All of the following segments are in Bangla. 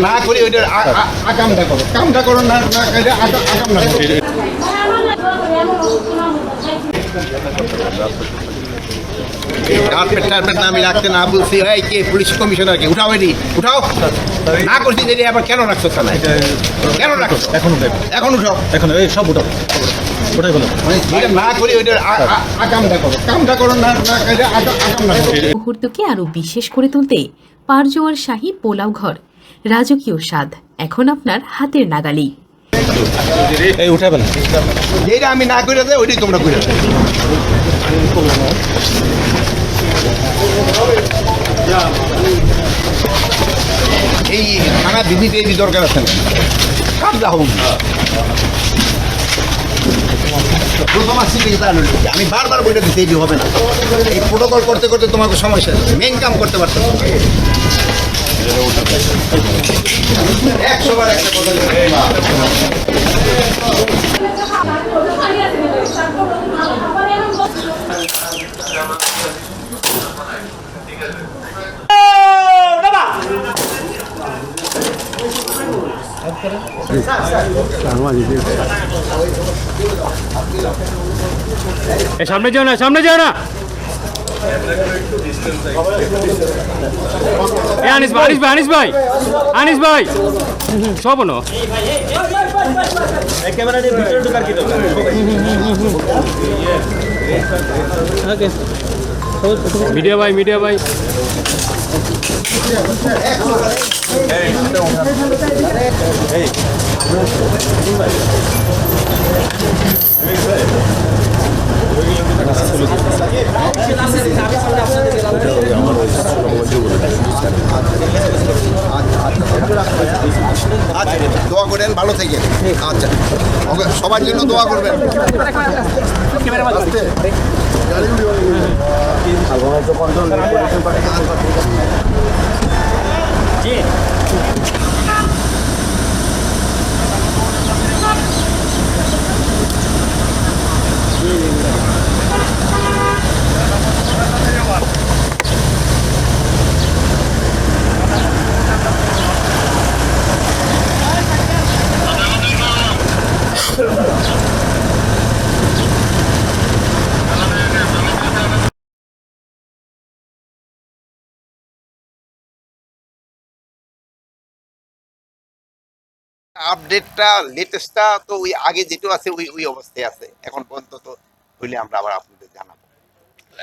না করি ওইটা আ- আ- আকামটা করো কামটা করো না না করে আকামটা কার্পেট টার্পেট না রাখতে না বলছি কে পুলিশ কমিশনার কে উঠাও এটি উঠাও না করছি আবার কেন রাখছো কেন এখন এখন উঠাও এখন এই সব উঠাও কামটা করো না মুহূর্তকে আরও বিশেষ করে তুলতে পারজোয়ার শাহী পোলাও ঘর। রাজকীয় স্বাদ এখন আপনার হাতের নাগালি। এই উঠাবেন যেটা আমি না করে দেয় ওইটাই তোমরা করে এই থানা ভিজিটে এই দরকার আছে না। আমি বারবার বলে দিতে হবে না। এই প্রোটোকল করতে করতে তোমাকে সমস্যা মেন কাম করতে পারতো সামনে যাও না সামনে যাও না। এ আনিস ভাই আনিস ভাই আনিস ভাই আনিস ভাই। সব না মিডিয়া ভাই মিডিয়া ভাই। আচ্ছা করেন ভালো থেকে। আচ্ছা। ওকে সবার জন্য দোয়া করবেন। আপডেটটা লেটেস্টটা তো ওই আগে যেটা আছে ওই ওই অবস্থায় আছে। এখন পর্যন্ত তো হইলে আমরা আবার আপনাদের জানাব।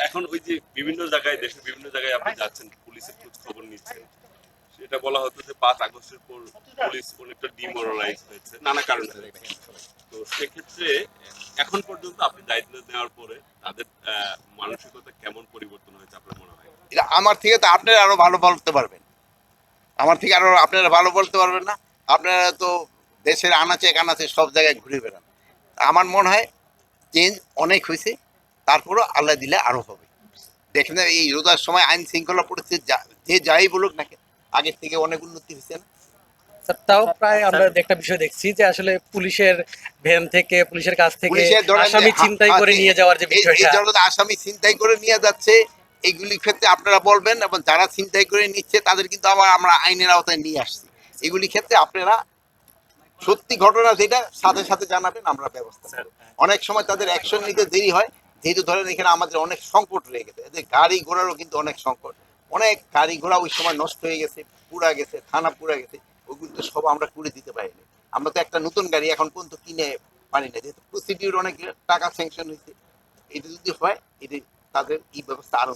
এখন ওই যে বিভিন্ন জায়গায় দেশের বিভিন্ন জায়গায় আপনি যাচ্ছেন পুলিশের খোঁজ খবর নিচ্ছেন। সেটা বলা হতো যে পাঁচ আগস্টের পর পুলিশ অনেকটা ডিমোরালাইজ হয়েছে নানা কারণে তো সেক্ষেত্রে এখন পর্যন্ত আপনি দায়িত্ব নেওয়ার পরে তাদের মানসিকতা কেমন পরিবর্তন হয়েছে আপনার মনে হয়? এটা আমার থেকে তো আপনারা আরও ভালো বলতে পারবেন। আমার থেকে আরও আপনারা ভালো বলতে পারবেন না। আপনারা তো দেশের আনাচে কানাচে সব জায়গায় ঘুরে বেড়ান। আমার মনে হয় চেঞ্জ অনেক হয়েছে তারপরও আল্লাহ দিলে আরও হবে। দেখেন এই রোজার সময় আইন শৃঙ্খলা পড়েছে যে যাই বলুক না কেন, আগের থেকে অনেক উন্নতি হয়েছে না? তাও প্রায় আমরা একটা বিষয় দেখছি যে আসলে পুলিশের ভ্যান থেকে পুলিশের কাছ থেকে আসামি চিন্তাই করে নিয়ে যাওয়ার যে বিষয়টা। আসামি ছিনতাই করে নিয়ে যাচ্ছে এইগুলির ক্ষেত্রে আপনারা বলবেন এবং যারা ছিনতাই করে নিচ্ছে তাদের কিন্তু আবার আমরা আইনের আওতায় নিয়ে আসছি। এগুলি ক্ষেত্রে আপনারা সত্যি ঘটনা যেটা সাথে সাথে জানাবেন আমরা ব্যবস্থা অনেক সময় তাদের অ্যাকশন নিতে দেরি হয় যেহেতু ধরেন এখানে আমাদের অনেক সংকট রয়ে গেছে। এদের গাড়ি ঘোড়ারও কিন্তু অনেক সংকট। অনেক গাড়ি ঘোড়া ওই সময় নষ্ট হয়ে গেছে পুরা গেছে থানা পুরা গেছে ওগুলো তো সব আমরা করে দিতে পারিনি। আমরা তো একটা নতুন গাড়ি এখন পর্যন্ত কিনে পারি না যেহেতু প্রসিডিউর অনেক টাকা স্যাংশন হয়েছে। এটা যদি হয় এটা তাদের এই ব্যবস্থা আরও